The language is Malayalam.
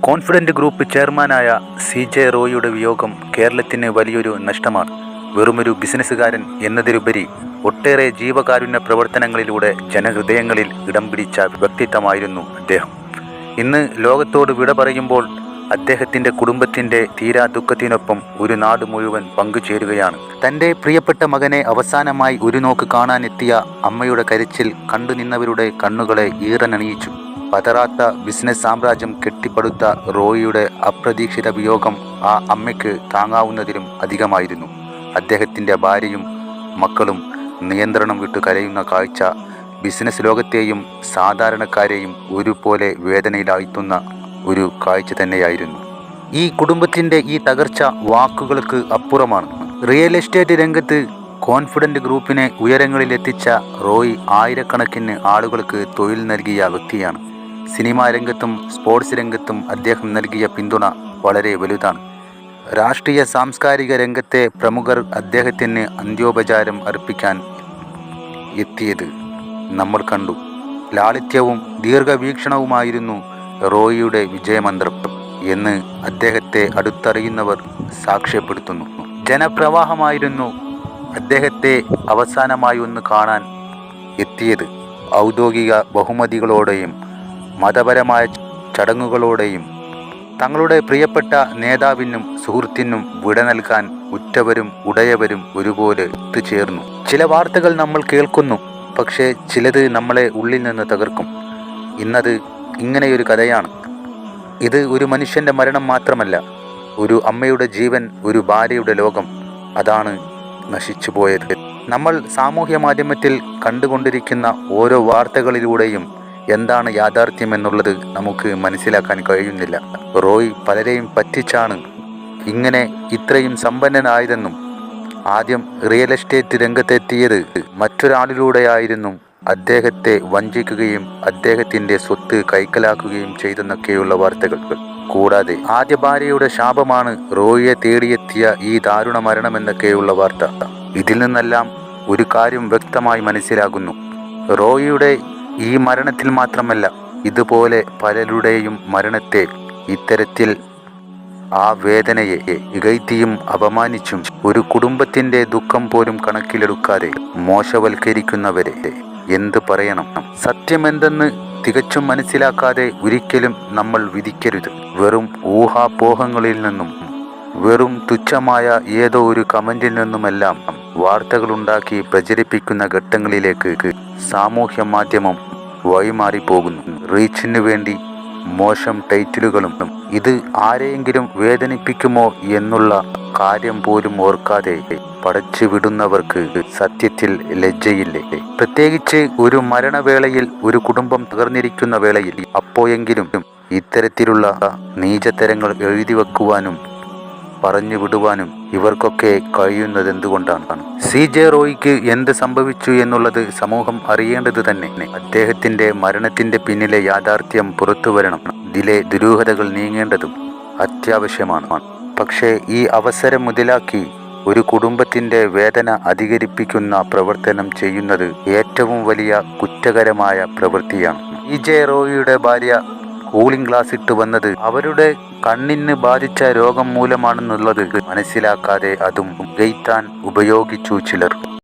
കോൺഫിഡന്റ് ഗ്രൂപ്പ് ചെയർമാനായ സി ജെ റോയിയുടെ വിയോഗം കേരളത്തിന് വലിയൊരു നഷ്ടമാണ്. വെറുമൊരു ബിസിനസ്സുകാരൻ എന്നതിലുപരി ഒട്ടേറെ ജീവകാരുണ്യ പ്രവർത്തനങ്ങളിലൂടെ ജനഹൃദയങ്ങളിൽ ഇടം പിടിച്ച വ്യക്തിത്വമായിരുന്നു അദ്ദേഹം. ഇന്ന് ലോകത്തോട് വിട പറയുമ്പോൾ അദ്ദേഹത്തിന്റെ കുടുംബത്തിന്റെ തീരാ ദുഃഖത്തിനൊപ്പം ഒരു നാട് മുഴുവൻ പങ്കുചേരുകയാണ്. തന്റെ പ്രിയപ്പെട്ട മകനെ അവസാനമായി ഒരു നോക്ക് കാണാനെത്തിയ അമ്മയുടെ കരച്ചിൽ കണ്ടുനിന്നവരുടെ കണ്ണുകളെ ഈറനണിയിച്ചു. പതറാത്ത ബിസിനസ് സാമ്രാജ്യം കെട്ടിപ്പടുത്ത റോയിയുടെ അപ്രതീക്ഷിത വിയോഗം ആ അമ്മയ്ക്ക് താങ്ങാവുന്നതിലും അധികമായിരുന്നു. അദ്ദേഹത്തിന്റെ ഭാര്യയും മക്കളും നിയന്ത്രണം വിട്ടു കരയുന്ന കാഴ്ച ബിസിനസ് ലോകത്തെയും സാധാരണക്കാരെയും ഒരുപോലെ വേദനയിലാഴ്ത്തുന്ന ഒരു കാഴ്ച തന്നെയായിരുന്നു. ഈ കുടുംബത്തിന്റെ ഈ തകർച്ച വാക്കുകൾക്ക് അപ്പുറമാണ്. റിയൽ എസ്റ്റേറ്റ് രംഗത്ത് കോൺഫിഡന്റ് ഗ്രൂപ്പിനെ ഉയരങ്ങളിലെത്തിച്ച റോയ് ആയിരക്കണക്കിന് ആളുകൾക്ക് തൊഴിൽ നൽകിയ വ്യക്തിയാണ്. സിനിമാ രംഗത്തും സ്പോർട്സ് രംഗത്തും അദ്ദേഹം നൽകിയ പിന്തുണ വളരെ വലുതാണ്. രാഷ്ട്രീയ സാംസ്കാരിക രംഗത്തെ പ്രമുഖർ അദ്ദേഹത്തിന് അന്ത്യോപചാരം അർപ്പിക്കാൻ എത്തിയത് നമ്മൾ കണ്ടു. ലാളിത്യവും ദീർഘവീക്ഷണവുമായിരുന്നു റോയിയുടെ വിജയമന്ത്രം എന്ന് അദ്ദേഹത്തെ അടുത്തറിയുന്നവർ സാക്ഷ്യപ്പെടുത്തുന്നു. ജനപ്രവാഹമായിരുന്നു അദ്ദേഹത്തെ അവസാനമായി ഒന്ന് കാണാൻ എത്തിയത്. ഔദ്യോഗിക ബഹുമതികളോടെയും മതപരമായ ചടങ്ങുകളോടെയും തങ്ങളുടെ പ്രിയപ്പെട്ട നേതാവിനും സുഹൃത്തിനും വിട നൽകാൻ ഉറ്റവരും ഉടയവരും ഒരുപോലെ ഒത്തുചേർന്നു. ചില വാർത്തകൾ നമ്മൾ കേൾക്കുന്നു പക്ഷേ ചിലത് നമ്മളെ ഉള്ളിൽ നിന്ന് തകർക്കും. ഇന്നത് ഇങ്ങനെയൊരു കഥയാണ്. ഇത് ഒരു മനുഷ്യന്റെ മരണം മാത്രമല്ല ഒരു അമ്മയുടെ ജീവൻ ഒരു ഭാര്യയുടെ ലോകം അതാണ് നശിച്ചു പോയത് നമ്മൾ സാമൂഹ്യ മാധ്യമത്തിൽ കണ്ടുകൊണ്ടിരിക്കുന്ന ഓരോ വാർത്തകളിലൂടെയും എന്താണ് യാഥാർത്ഥ്യം എന്നുള്ളത് നമുക്ക് മനസ്സിലാക്കാൻ കഴിയുന്നില്ല. റോയ് പലരെയും പറ്റിച്ചാണ് ഇങ്ങനെ ഇത്രയും സമ്പന്നനായതെന്നും ആദ്യം റിയൽ എസ്റ്റേറ്റ് രംഗത്തെത്തിയത് മറ്റൊരാളിലൂടെയായിരുന്നു അദ്ദേഹത്തെ വഞ്ചിക്കുകയും അദ്ദേഹത്തിന്റെ സ്വത്ത് കൈക്കലാക്കുകയും ചെയ്തെന്നൊക്കെയുള്ള വാർത്തകൾ. കൂടാതെ ആദ്യ ഭാര്യയുടെ ശാപമാണ് റോയിയെ തേടിയെത്തിയ ഈ ദാരുണ മരണമെന്നൊക്കെയുള്ള വാർത്ത. ഇതിൽ നിന്നെല്ലാം ഒരു കാര്യം വ്യക്തമായി മനസ്സിലാകുന്നു. റോയിയുടെ ഈ മരണത്തിൽ മാത്രമല്ല ഇതുപോലെ പലരുടെയും മരണത്തെ ഇത്തരത്തിൽ ആ വേദനയെ ഇകഴ്ത്തിയും അപമാനിച്ചും ഒരു കുടുംബത്തിന്റെ ദുഃഖം പോലും കണക്കിലെടുക്കാതെ മോശവൽക്കരിക്കുന്നവരെ എന്ത് പറയണം? സത്യമെന്തെന്ന് തികച്ചും മനസ്സിലാക്കാതെ ഒരിക്കലും നമ്മൾ വിധിക്കരുത്. വെറും ഊഹാപോഹങ്ങളിൽ നിന്നും വെറും തുച്ഛമായ ഏതോ ഒരു കമന്റിൽ നിന്നുമെല്ലാം വാർത്തകളുണ്ടാക്കി പ്രചരിപ്പിക്കുന്ന ഘട്ടങ്ങളിലേക്ക് സാമൂഹ്യ മാധ്യമം വഴിമാറിപ്പോകുന്നു. റീച്ചിന് വേണ്ടി മോശം ടൈറ്റിലുകളും ഇത് ആരെയെങ്കിലും വേദനിപ്പിക്കുമോ എന്നുള്ള കാര്യം പോലും ഓർക്കാതെ പടച്ചു വിടുന്നവർക്ക് സത്യത്തിൽ ലജ്ജയില്ലേ? പ്രത്യേകിച്ച് ഒരു മരണവേളയിൽ ഒരു കുടുംബം തകർന്നിരിക്കുന്ന വേളയിൽ അപ്പോയെങ്കിലും ഇത്തരത്തിലുള്ള നീചത്തരങ്ങൾ എഴുതി വെക്കുവാനും പറഞ്ഞു വിടുവാനും ഇവർക്കൊക്കെ കഴിയുന്നത് എന്തുകൊണ്ടാണ് സി ജെ റോയിക്ക് എന്ത് സംഭവിച്ചു എന്നുള്ളത് സമൂഹം അറിയേണ്ടത് തന്നെ. അദ്ദേഹത്തിന്റെ മരണത്തിന്റെ പിന്നിലെ യാഥാർത്ഥ്യം പുറത്തു വരണം. ഇതിലെ ദുരൂഹതകൾ നീങ്ങേണ്ടതും അത്യാവശ്യമാണ്. പക്ഷേ ഈ അവസരം മുതലാക്കി ഒരു കുടുംബത്തിന്റെ വേദന അധികരിപ്പിക്കുന്ന പ്രവർത്തനം ചെയ്യുന്നത് ഏറ്റവും വലിയ കുറ്റകരമായ പ്രവൃത്തിയാണ്. ഇ ജെ റോയിയുടെ ഭാര്യ കൂളിംഗ് ഗ്ലാസ് ഇട്ട് വന്നത് അവരുടെ കണ്ണിന് ബാധിച്ച രോഗം മൂലമാണെന്നുള്ളത് മനസ്സിലാക്കാതെ അതും ഗെയ്ത്താൻ ഉപയോഗിച്ചു ചിലർ.